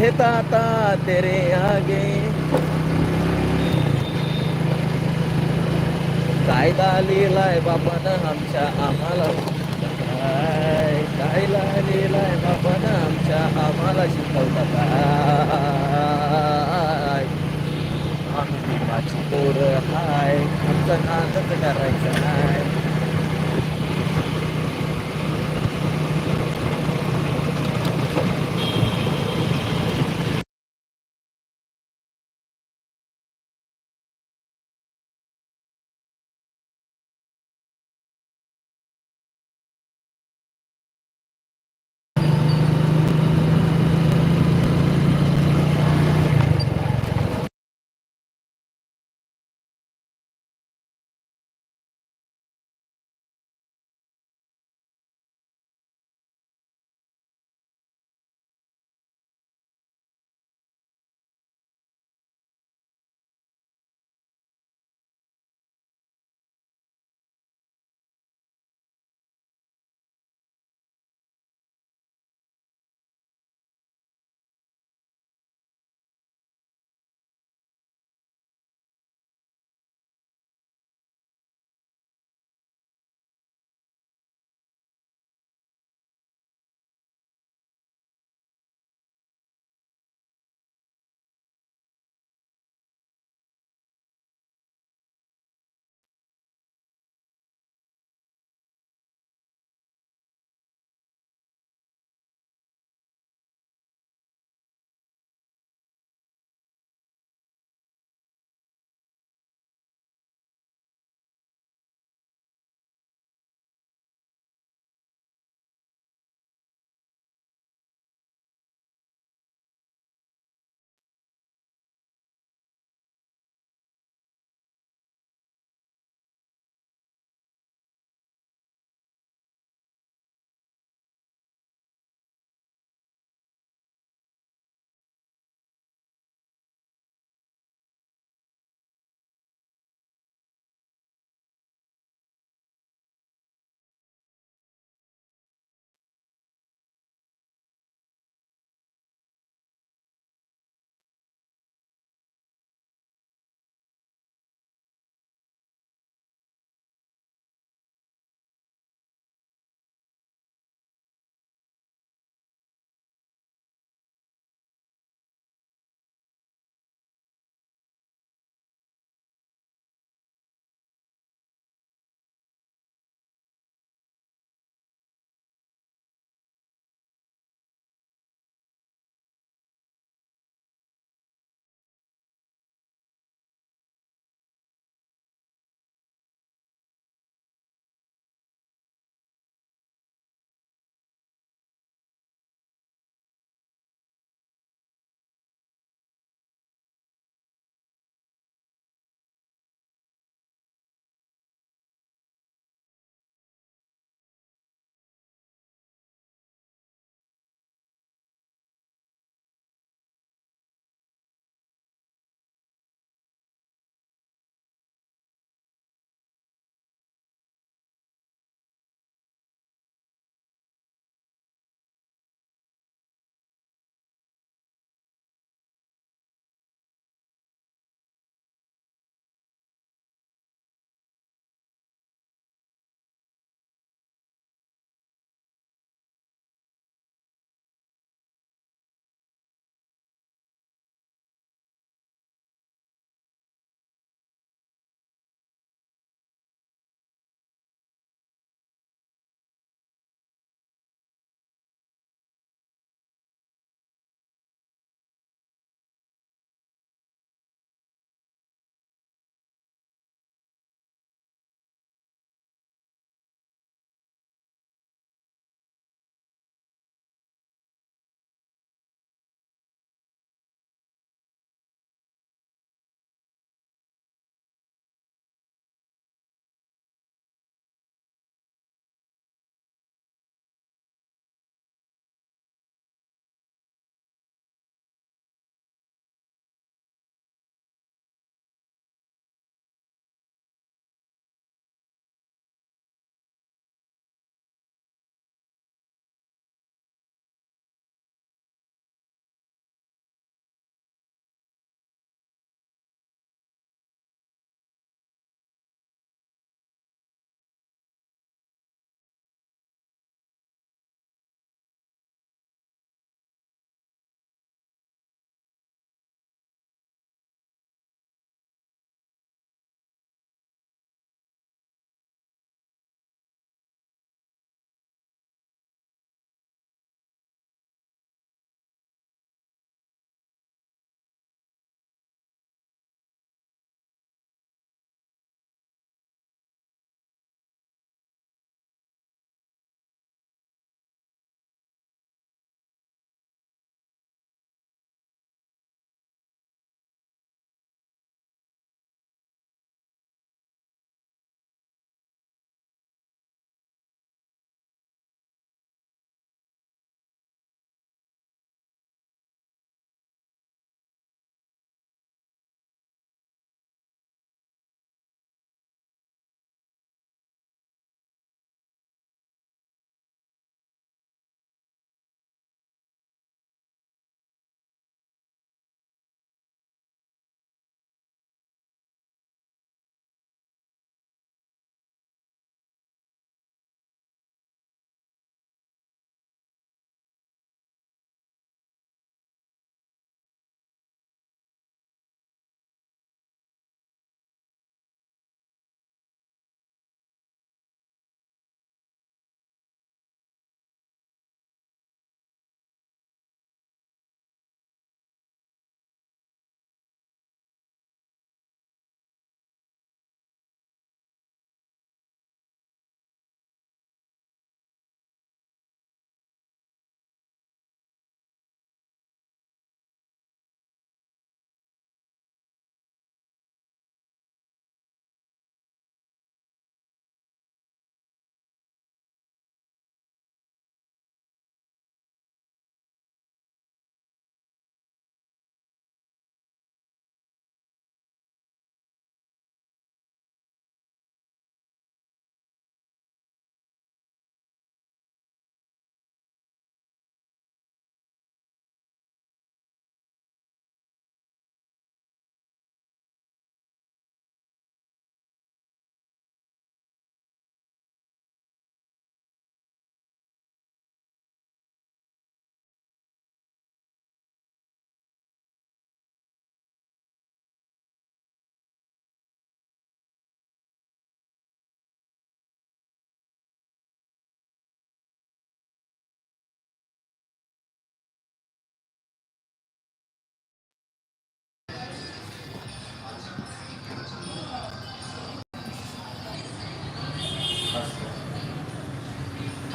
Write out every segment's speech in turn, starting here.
रहता हे तेरे आगे। कायदा लिहिलाय बापानं आमच्या आम्हाला. कायदा लिहिलाय बापानं आमच्या आम्हाला शिकवता काय? आम्ही माझी पोरं हाय आमचं नादच करायचं नाही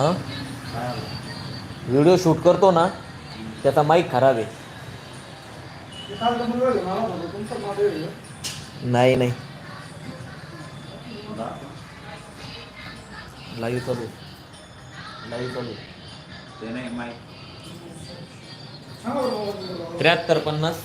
हां? व्हिडिओ शूट करतो ना त्याचा माईक खराब आहे. नाही नाही. लाईव्ह चालू. लाईव्ह चालू. ते नाही माहिती त्र्याहत्तर पन्नास.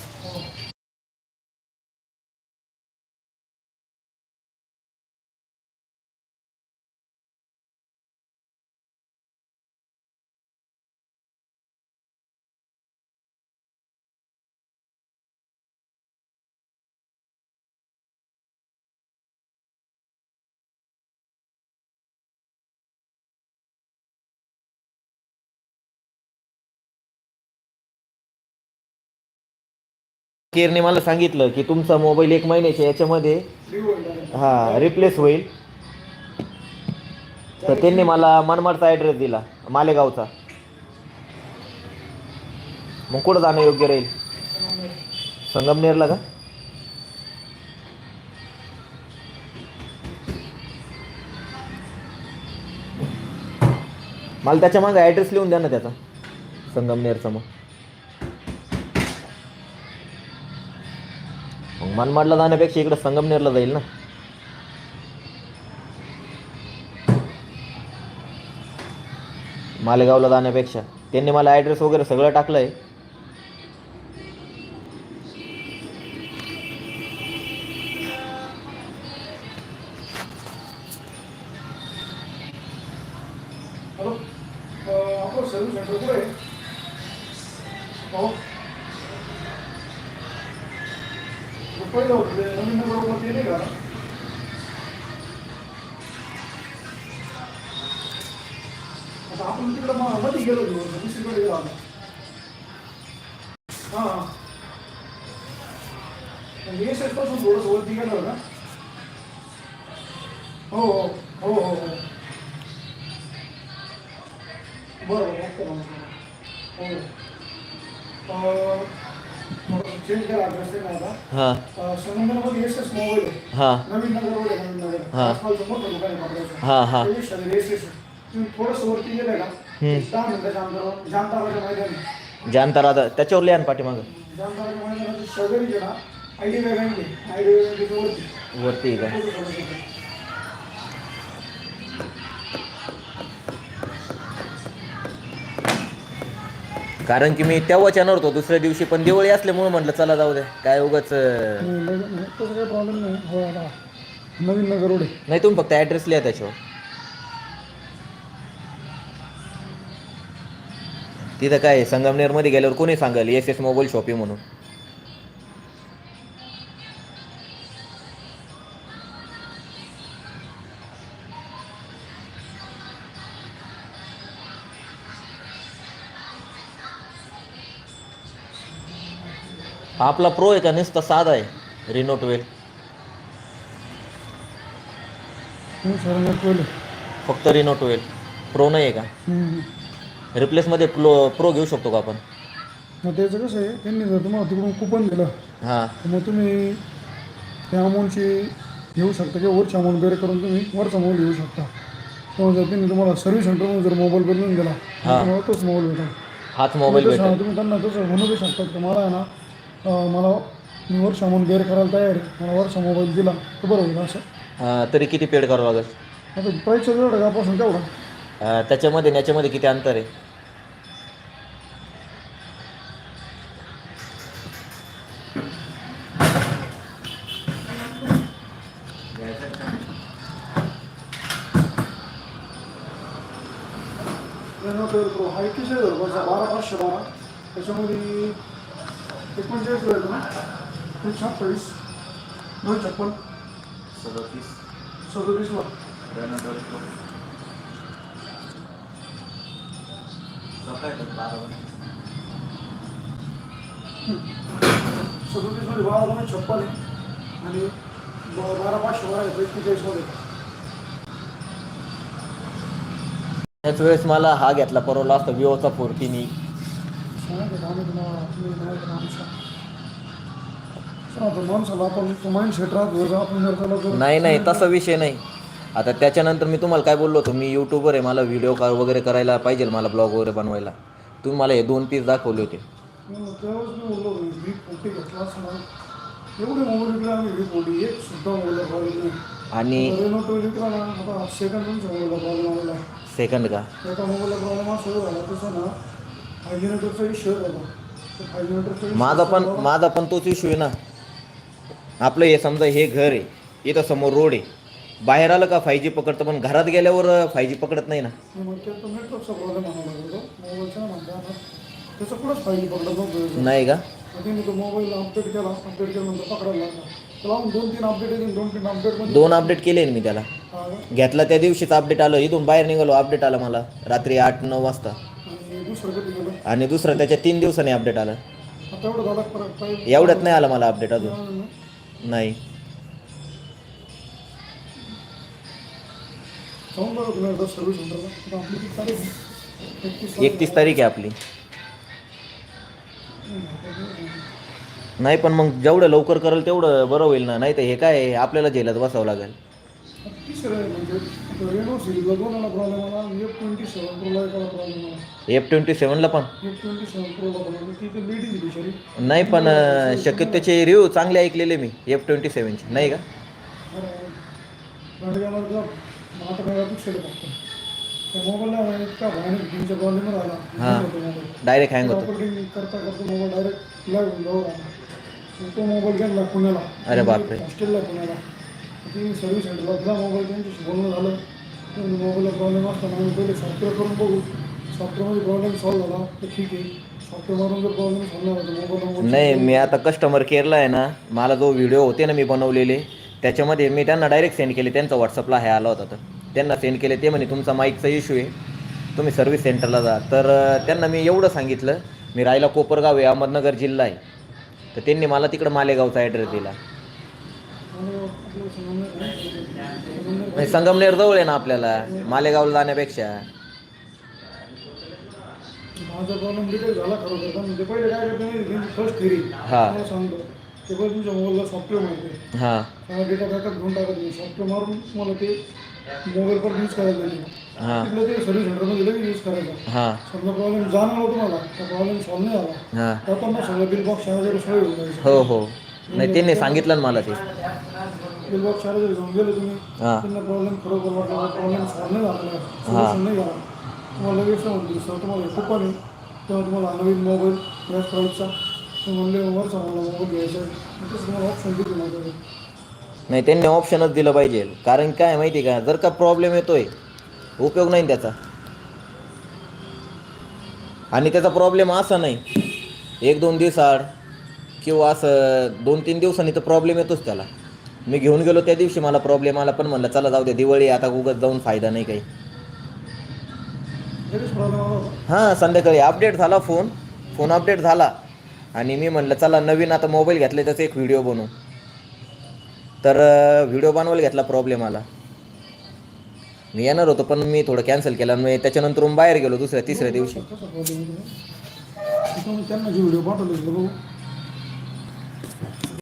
केरने मला सांगितलं की तुमचा मोबाईल एक महिन्याच्या याच्यामध्ये हा रिप्लेस होईल. तर त्यांनी मला मनमाडचा ॲड्रेस दिला मालेगावचा. मग कुठं जाणं योग्य राहील? संगमनेरला का? मला त्याच्यामागे ॲड्रेस लिहून द्या ना त्याचा संगमनेरचा मग. मनमाडला जाण्यापेक्षा इकडं संगमनेरला जाईल ना? मालेगावला जाण्यापेक्षा. त्यांनी मला ॲड्रेस वगैरे सगळं टाकलं आहे हां हां. एसपासून थोडंसं वरती गेलो ना? हो हो हो हो हो. बरोबर ओके हो. चेंज करा ॲड्रेस नाही आता. हां. संगमनेरमध्ये एस एस मोबाईल हां. नवीन नगरवर आहे नवीन नगर हा. मोठं दुकान आहे कपड्याचं हां हां. त्याच्या शेजारी एस एस तुम्ही थोडंसं वरती गेलं का मैदानी जानता राधा त्याच्यावर लिहा ना पाठीमागं. मैदानाची शेजारी आय डी आय डी वरती का. कारण की मी तेव्हाच येणार होतो दुसऱ्या दिवशी पण दिवाळी असल्यामुळे म्हटलं चला जाऊ दे काय उगाच अं, नाही, नाही, नाही, तसं काही प्रॉब्लेम नाही. हो आता नवीन नगर रोड आहे नाही तुम्ही फक्त ॲड्रेस लिहा त्याच्यावर. तिथं काय आहे, संगमनेरमध्ये गेल्यावर कोणी सांगाल? एस एस मोबाईल शॉप आहे म्हणून. आपला प्रो आहे का? नुसता साधा आहे. रिनो ट्वेल फक्त रिनो ट्वेल प्रो नाही आहे का. रिप्लेसमध्ये प्लो प्रो घेऊ शकतो का आपण? मग त्याचं कसं आहे त्यांनी जर तुम्हाला तिकडून कुपन दिलं हां. तर मग तुम्ही त्या अमाऊंटची घेऊ शकता किंवा वरची अमाऊंट बेर करून तुम्ही वरचा मोबाईल घेऊ शकता. किंवा जर त्यांनी तुम्हाला सर्व्हिस सेंटरमधून जर मोबाईल बदलून दिला तर हा. तुम्हाला तोच मोबाईल भेटेल. हाच मोबाईल तसं भेटेल. तुम्ही त्यांना तसं म्हणू बी शकता की मला आहे ना अं, मला मी वर्ष अमाऊंट बेर करायला तयार आहे मला वर्ष मोबाईल दिला तर बरं होईल असं. तरी किती पेड करावं लागेल? आता प्राईसचं जेवढं का पासून तेवढा. अं, त्याच्यामध्ये आणि याच्यामध्ये किती अंतर आहे? त्यानंतर तो हा बारा पाचशे बारा त्याच्यामध्ये एकोणचाळीस वेळ ना ते छत्तावीस दोन छप्पन सदतीस सदतीसला सदतीसमध्ये बारा दोन छप्पन आहे आणि बारा पाचशे बारा आहे एकोणचाळीसमध्ये त्याच वेळेस मला हा घेतला परवला असता विओचा फोर्टीनी नाही नाही तसा विषय नाही. आता त्याच्यानंतर मी तुम्हाला काय बोललो होतो मी यूट्यूबवर आहे मला व्हिडिओ कॉल वगैरे करायला पाहिजे मला ब्लॉग वगैरे बनवायला. तुम्ही मला हे दोन पीस दाखवले होते. आणि सेकंड का? एका मोबाईलला प्रॉब्लेम असा झाला तसं ना फाय जनरेटरचा इश्यू होता तो फाय जनरेटरचा माझा पण माझा पण तोच इश्यू आहे ना. आपलं हे समजा हे घर आहे इथं समोर रोड आहे. बाहेर आलं का फाय जी पकडतं पण घरात गेल्यावर फाय जी पकडत नाही ना. मग ते तो नेटवर्कचा प्रॉब्लेम आणावा लागतो मोबाईलचा म्हणता आता त्याचं कुठंच फायली पकडत नव्हतं नाही का? त्यांनी तो मोबाईल अपडेट केला अपडेट केल्यानंतर पकडायला लागला. त्याला मग दोन तीन अपडेट येतील दोन तीन अपडेटमध्ये दोन अपडेट केले मी त्याला. घेतला त्या दिवशीच अपडेट आलं इथून बाहेर निघालो अपडेट आलं मला रात्री आठ नऊ वाजता. आणि दुसरं त्याच्या तीन दिवसांनी अपडेट आलं. एवढ्यात नाही आलं मला अपडेट अजून. नाही. एकतीस तारीख आहे आपली. नाही पण मग जेवढं लवकर करेल तेवढं बरं होईल ना. नाही तर हे काय आहे, आपल्याला जेलात बसावं लागेल. एफ ट्वेंटी सेवनला पण? नाही पण अं, शक्यतो त्याचे रिव्ह्यू चांगले ऐकलेले मी एफ ट्वेंटी सेवनचे नाही का? हां. डायरेक्ट हँग होतं. डायरेक्ट अरे बापरे. ती सर्व्हिस सेंटरला दिला मोबाईल त्यांच्याशी बोलणं झालं. त्यांनी मोबाईलला प्रॉब्लेम असताना आम्ही पहिले सॉफ्टवेअर करून बघू. सॉफ्टवेअरमध्ये प्रॉब्लेम सॉल्व्ह झाला. तर ठीक आहे. सॉफ्टवेअर मारून जर प्रॉब्लेम सॉल्व्ह झाला तर मोबाईल नाही मी आता कस्टमर केअरला आहे ना मला जो व्हिडिओ होते ना मी बनवलेले त्याच्यामध्ये मी त्यांना डायरेक्ट सेंड केले. त्यांचा व्हॉट्सअपला हे आला होता तर. त्यांना सेंड केले. ते म्हणे तुमचा माईकचा इश्यू आहे. तुम्ही सर्व्हिस सेंटरला जा. तर त्यांना मी एवढं सांगितलं. मी राहायला कोपरगाव आहे अहमदनगर जिल्हा आहे. तर त्यांनी मला तिकडं मालेगावचा ॲड्रेस दिला. नाही संगमनेर जवळ आहे ना आपल्याला? मालेगावला जाण्यापेक्षा? माझा प्रॉब्लेम डिटेल झाला खरोखर पण म्हणजे पहिले काय करतो मी त्यांची फर्स्ट थिअरी हा. मला सांगतो. ते पण तुमच्या मोबाईलला सॉफ्टवेअर माहिती आहे. हां. त्याला डेटा बॅकअप घेऊन टाकत नाही. सॉफ्टवेअर मारून मला ते यूज करायला हां. ते सर्व्हिस सेंटरमध्ये लगेच यूज हां. समजा प्रॉब्लेम जाणवला तुम्हाला त्या प्रॉब्लेम सॉल्व्ह नाही झाला हां. जाताना सगळं बिल बॉक्स चार्जर सोय होऊन जायचं हो हो. नाही त्यांनी सांगितलं ना मला ते. बिल बॉक्स चार्जर घेऊन गेले तुम्ही. हां. त्यांना प्रॉब्लेम खरोखर वाटला प्रॉब्लेम सॉल्व्ह नाही झाला. सोल्युशन नाही झाला. तुम्हाला लगेच म्हणतील सर तुम्हाला कुपन आहे. तेव्हा तुम्हाला नवीन मोबाईल गॅस प्राईजचा ते म्हणले वरचा मला मोबाईल घ्यायचा आहे. मग तसं तुम्हाला ऑप्शन देते माझ्याकडे नाही त्यांनी ऑप्शनच दिलं पाहिजे. कारण काय माहिती का? जर का प्रॉब्लेम येतोय उपयोग नाही त्याचा. आणि त्याचा प्रॉब्लेम असा नाही. एक दोन दिवसाआड किंवा असं दोन तीन दिवसांनी तर प्रॉब्लेम येतोच त्याला. मी घेऊन गेलो त्या दिवशी मला प्रॉब्लेम आला पण म्हणलं चला जाऊ दे दिवाळी आता उगत जाऊन फायदा नाही काही. हां संध्याकाळी अपडेट झाला फोन फोन अपडेट झाला. आणि मी म्हणलं चला नवीन आता मोबाईल घेतला त्याचा एक व्हिडिओ बनवू. तर व्हिडिओ बनवायला घेतला प्रॉब्लेम आला. मी येणार होतो पण मी थोडं कॅन्सल केलं. आणि मी त्याच्यानंतर बाहेर गेलो दुसऱ्या तिसऱ्या दिवशी.